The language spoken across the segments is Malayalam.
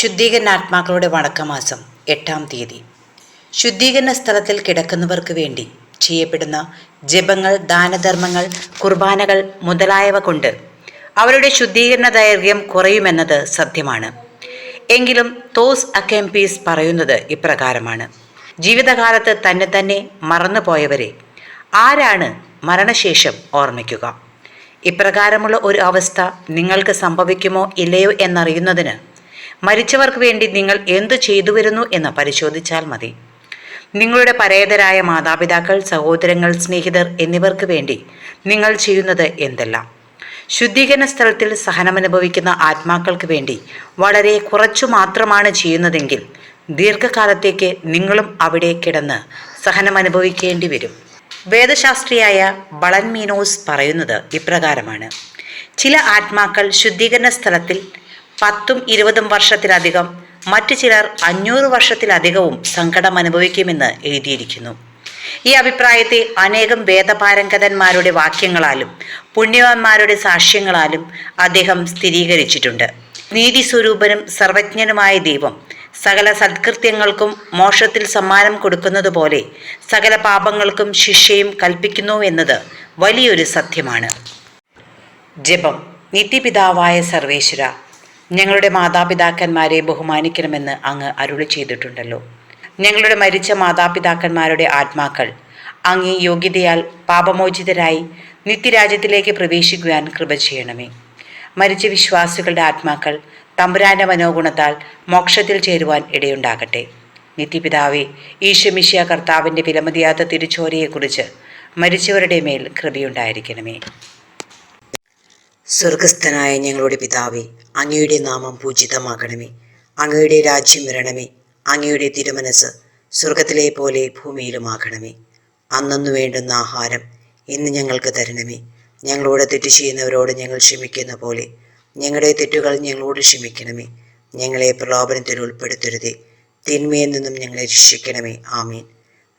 ശുദ്ധീകരണാത്മാക്കളുടെ വടക്കമാസം എട്ടാം തീയതി. ശുദ്ധീകരണ സ്ഥലത്തിൽ കിടക്കുന്നവർക്ക് വേണ്ടി ചെയ്യപ്പെടുന്ന ജപങ്ങൾ ദാനധർമ്മങ്ങൾ കുർബാനകൾ മുതലായവ കൊണ്ട് അവരുടെ ശുദ്ധീകരണ ദൈർഘ്യം കുറയുമെന്നത് സത്യമാണ്. എങ്കിലും തോസ് അക്കേംപീസ് പറയുന്നത് ഇപ്രകാരമാണ്. ജീവിതകാലത്ത് തന്നെ തന്നെ മറന്നുപോയവരെ ആരാണ് മരണശേഷം ഓർമ്മിക്കുക? ഇപ്രകാരമുള്ള ഒരു അവസ്ഥ നിങ്ങൾക്ക് സംഭവിക്കുമോ ഇല്ലയോ എന്നറിയുന്നതിന് മരിച്ചവർക്ക് വേണ്ടി നിങ്ങൾ എന്തു ചെയ്തു വരുന്നു എന്ന് പരിശോധിച്ചാൽ മതി. നിങ്ങളുടെ പരേതരായ മാതാപിതാക്കൾ സഹോദരങ്ങൾ സ്നേഹിതർ എന്നിവർക്ക് വേണ്ടി നിങ്ങൾ ചെയ്യുന്നത് എന്തെല്ലാം? ശുദ്ധീകരണ സ്ഥലത്തിൽ സഹനമനുഭവിക്കുന്ന ആത്മാക്കൾക്ക് വേണ്ടി വളരെ കുറച്ചു മാത്രമാണ് ചെയ്യുന്നതെങ്കിൽ ദീർഘകാലത്തേക്ക് നിങ്ങളും അവിടെ കിടന്ന് സഹനം അനുഭവിക്കേണ്ടി വരും. വേദശാസ്ത്രിയായ ബളൻ മീനോസ് പറയുന്നത് ഇപ്രകാരമാണ്. ചില ആത്മാക്കൾ ശുദ്ധീകരണ സ്ഥലത്തിൽ പത്തും ഇരുപതും വർഷത്തിലധികം മറ്റു ചിലർ അഞ്ഞൂറ് വർഷത്തിലധികവും സങ്കടം അനുഭവിക്കുമെന്ന് എഴുതിയിരിക്കുന്നു. ഈ അഭിപ്രായത്തെ അനേകം വേദപാരംഗതന്മാരുടെ വാക്യങ്ങളാലും പുണ്യവാന്മാരുടെ സാക്ഷ്യങ്ങളാലും അദ്ദേഹം സ്ഥിരീകരിച്ചിട്ടുണ്ട്. നീതി സ്വരൂപനും സർവജ്ഞനുമായ ദൈവം സകല സത്കൃത്യങ്ങൾക്കും മോക്ഷത്തിൽ സമ്മാനം കൊടുക്കുന്നതുപോലെ സകല പാപങ്ങൾക്കും ശിക്ഷയും കൽപ്പിക്കുന്നു എന്നത് വലിയൊരു സത്യമാണ്. ജപം നിത്യപിതാവായ സർവേശ്വര ഞങ്ങളുടെ മാതാപിതാക്കന്മാരെ ബഹുമാനിക്കണമെന്ന് അങ്ങ് അരുളി ചെയ്തിട്ടുണ്ടല്ലോ. ഞങ്ങളുടെ മരിച്ച മാതാപിതാക്കന്മാരുടെ ആത്മാക്കൾ അങ്ങേ യോഗ്യതയാൽ പാപമോചിതരായി നിത്യരാജ്യത്തിലേക്ക് പ്രവേശിക്കുവാൻ കൃപ ചെയ്യണമേ. മരിച്ച വിശ്വാസികളുടെ ആത്മാക്കൾ തമ്പുരാന്റെ മനോഗുണത്താൽ മോക്ഷത്തിൽ ചേരുവാൻ ഇടയുണ്ടാകട്ടെ. നിത്യപിതാവെ ഈശമിഷ്യ കർത്താവിന്റെ വിലമതിയാത്ത തിരുച്ചോരയെക്കുറിച്ച് മരിച്ചവരുടെ മേൽ കൃപയുണ്ടായിരിക്കണമേ. സ്വർഗസ്ഥനായ ഞങ്ങളുടെ പിതാവേ അങ്ങയുടെ നാമം പൂജിതമാകണമേ. അങ്ങയുടെ രാജ്യം വരണമേ. അങ്ങയുടെ തിരുമനസ് സ്വർഗത്തിലെ പോലെ ഭൂമിയിലുമാകണമേ. അന്നു വേണ്ടുന്ന ആഹാരം ഇന്ന് ഞങ്ങൾക്ക് തരണമേ. ഞങ്ങളോട് തെറ്റ് ചെയ്യുന്നവരോട് ഞങ്ങൾ ക്ഷമിക്കുന്ന പോലെ ഞങ്ങളുടെ തെറ്റുകൾ ഞങ്ങളോട് ക്ഷമിക്കണമേ. ഞങ്ങളെ പ്രലോഭനത്തിൽ ഉൾപ്പെടുത്തരുതേ. തിന്മയിൽ നിന്നും ഞങ്ങളെ രക്ഷിക്കണമേ. ആമീൻ.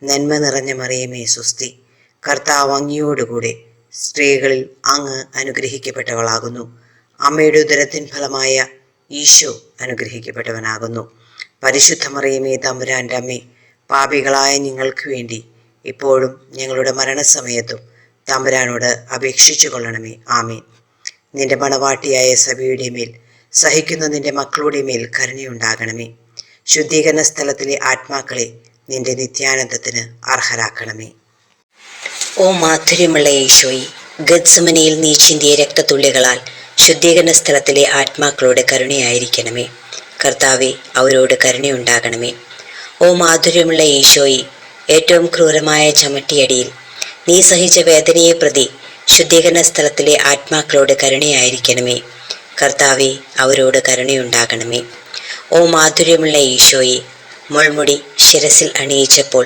നന്മ നിറഞ്ഞ മറിയമേ സുസ്തി കർത്താവ് അങ്ങയോടുകൂടെ സ്ത്രീകളിൽ അങ്ങ് അനുഗ്രഹിക്കപ്പെട്ടവളാകുന്നു. അമ്മയുടെ ഉദരത്തിൻ ഫലമായ ഈശോ അനുഗ്രഹിക്കപ്പെട്ടവനാകുന്നു. പരിശുദ്ധ മറിയമേ തമ്പുരാന്റെ അമ്മേ പാപികളായ നിങ്ങൾക്ക് വേണ്ടി ഇപ്പോഴും ഞങ്ങളുടെ മരണസമയത്തും തമ്പുരാനോട് അപേക്ഷിച്ചു കൊള്ളണമേ. ആമീൻ. നിന്റെ മണവാട്ടിയായ സഭയുടെ മേൽ സഹിക്കുന്ന നിന്റെ മക്കളുടെ മേൽ കരുണയുണ്ടാകണമേ. ശുദ്ധീകരണ സ്ഥലത്തിലെ ആത്മാക്കളെ നിന്റെ നിത്യാനന്ദത്തിന് അർഹരാക്കണമേ. ഓ മാധുര്യമുള്ള ഈശോയി ഗദ്സമനയിൽ നീ ചിന്തിയ രക്തത്തുള്ളികളാൽ ശുദ്ധീകരണ സ്ഥലത്തിലെ ആത്മാക്കളോട് കരുണയായിരിക്കണമേ. കർത്താവെ അവരോട് കരുണയുണ്ടാകണമേ. ഓ മാധുര്യമുള്ള ഈശോയി ഏറ്റവും ക്രൂരമായ ചമട്ടിയടിയിൽ നീ സഹിച്ച വേദനയെ പ്രതി ശുദ്ധീകരണ സ്ഥലത്തിലെ ആത്മാക്കളോട് കരുണയായിരിക്കണമേ. കർത്താവെ അവരോട് കരുണയുണ്ടാകണമേ. ഓ മാധുര്യമുള്ള ഈശോയെ മുൾമുടി ശിരസിൽ അണിയിച്ചപ്പോൾ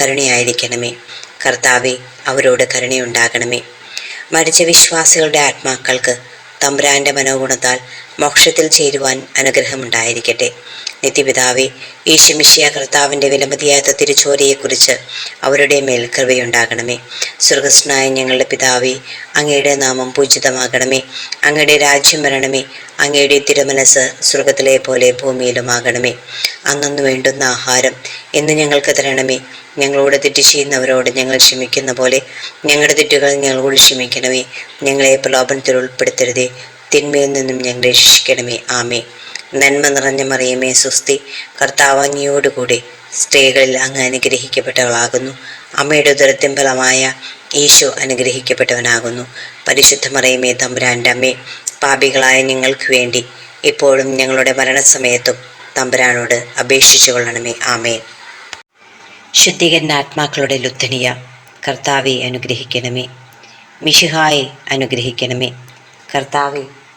കരുണയായിരിക്കണമേ. കർത്താവെ അവരോട് കരുണയുണ്ടാകണമേ. മരിച്ച വിശ്വാസികളുടെ ആത്മാക്കൾക്ക് തമ്പുരാന്റെ മനോഗുണത്താൽ മോക്ഷത്തിൽ ചേരുവാൻ അനുഗ്രഹമുണ്ടായിരിക്കട്ടെ. നിത്യപിതാവെ ഈശമിഷ്യ കർത്താവിന്റെ വിലമതിയാത്ത തിരുച്ചോരയെക്കുറിച്ച് അവരുടെ മേൽ കൃപയുണ്ടാകണമേ. സുഹൃസ്നായ ഞങ്ങളുടെ പിതാവെ അങ്ങയുടെ നാമം പൂജിതമാകണമേ. അങ്ങയുടെ രാജ്യം വരണമേ. അങ്ങയുടെ തിരുമനസ് സ്വർഗത്തിലെ പോലെ ഭൂമിയിലുമാകണമേ. അന്നു വേണ്ടുന്ന ആഹാരം എന്ന് ഞങ്ങൾക്ക് തരണമേ. ഞങ്ങളോട് തെറ്റ് ചെയ്യുന്നവരോട് ഞങ്ങൾ ക്ഷമിക്കുന്ന പോലെ ഞങ്ങളുടെ തെറ്റുകൾ ഞങ്ങളോട് ക്ഷമിക്കണമേ. ഞങ്ങളെ പ്രലോഭനത്തിൽ ഉൾപ്പെടുത്തരുതേ. തിന്മയിൽ നിന്നും ഞങ്ങളെ രക്ഷിക്കണമേ. ആമേ നന്മ നിറഞ്ഞ മറിയമേ സുസ്തി കർത്താവാങ്ങിയോടുകൂടി സ്ത്രീകളിൽ അങ്ങ് അനുഗ്രഹിക്കപ്പെട്ടവളാകുന്നു. അമ്മയുടെ ഉദരത്തിൻ ഫലമായ ഈശോ അനുഗ്രഹിക്കപ്പെട്ടവനാകുന്നു. പരിശുദ്ധ മറിയമേ തമ്പുരാന്റെ അമ്മേ പാപികളായ ഞങ്ങൾക്ക് വേണ്ടി ഇപ്പോഴും ഞങ്ങളുടെ മരണസമയത്തും തമ്പുരാനോട് അപേക്ഷിച്ചു കൊള്ളണമേ. ആമേ ശുദ്ധീകരണ ആത്മാക്കളുടെ ലുദ്ധനിയ കർത്താവെ അനുഗ്രഹിക്കണമേ. മിഷിഹായെ അനുഗ്രഹിക്കണമേ. കർത്താവെ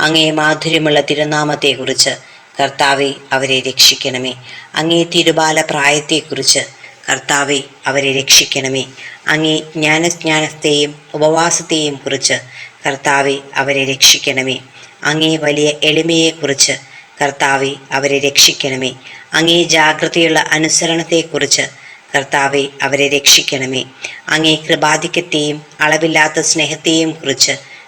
അങ്ങേ മാധുര്യമുള്ള തിരുനാമത്തെക്കുറിച്ച് കർത്താവെ അവരെ രക്ഷിക്കണമേ. അങ്ങേ തിരുബാല പ്രായത്തെക്കുറിച്ച് കർത്താവെ അവരെ രക്ഷിക്കണമേ. അങ്ങേ ജ്ഞാനജ്ഞാനത്തെയും ഉപവാസത്തെയും കുറിച്ച് കർത്താവെ അവരെ രക്ഷിക്കണമേ. അങ്ങേ വലിയ എളിമയെക്കുറിച്ച് കർത്താവെ അവരെ രക്ഷിക്കണമേ. അങ്ങേ ജാഗ്രതയുള്ള അനുസരണത്തെക്കുറിച്ച് കർത്താവെ അവരെ രക്ഷിക്കണമേ. അങ്ങേ കൃപാധിക്യത്തെയും അളവില്ലാത്ത സ്നേഹത്തെയും കുറിച്ച്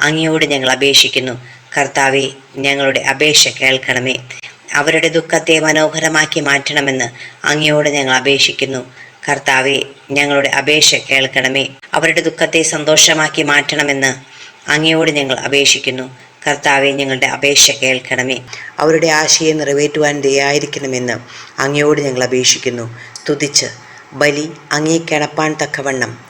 അങ്ങയോട് ഞങ്ങൾ അപേക്ഷിക്കുന്നു. കർത്താവെ ഞങ്ങളുടെ അപേക്ഷ കേൾക്കണമേ. അവരുടെ ദുഃഖത്തെ മനോഹരമാക്കി മാറ്റണമെന്ന് അങ്ങയോട് ഞങ്ങൾ അപേക്ഷിക്കുന്നു. കർത്താവെ ഞങ്ങളുടെ അപേക്ഷ കേൾക്കണമേ. അവരുടെ ദുഃഖത്തെ സന്തോഷമാക്കി മാറ്റണമെന്ന് അങ്ങയോട് ഞങ്ങൾ അപേക്ഷിക്കുന്നു. കർത്താവെ ഞങ്ങളുടെ അപേക്ഷ കേൾക്കണമേ. അവരുടെ ആശയെ നിറവേറ്റുവാൻ ദയായിരിക്കണമെന്ന് അങ്ങയോട് ഞങ്ങൾ അപേക്ഷിക്കുന്നു. തുതിച്ച് ബലി അങ്ങേ കിണപ്പാൻ തക്കവണ്ണം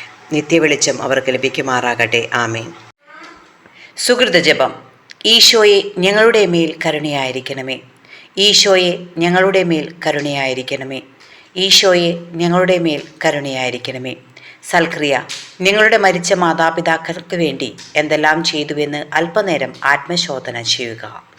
നിത്യവെളിച്ചം അവർക്ക് ലഭിക്കുമാറാകട്ടെ. ആമേൻ. സുഹൃത ജപം. ഈശോയെ ഞങ്ങളുടെ മേൽ കരുണയായിരിക്കണമേ. ഈശോയെ ഞങ്ങളുടെ മേൽ കരുണയായിരിക്കണമേ. ഈശോയെ ഞങ്ങളുടെ മേൽ കരുണയായിരിക്കണമേ. സൽക്രിയ നിങ്ങളുടെ മരിച്ച മാതാപിതാക്കൾക്ക് വേണ്ടി എന്തെല്ലാം ചെയ്തുവെന്ന് അല്പനേരം ആത്മശോധന ചെയ്യുക.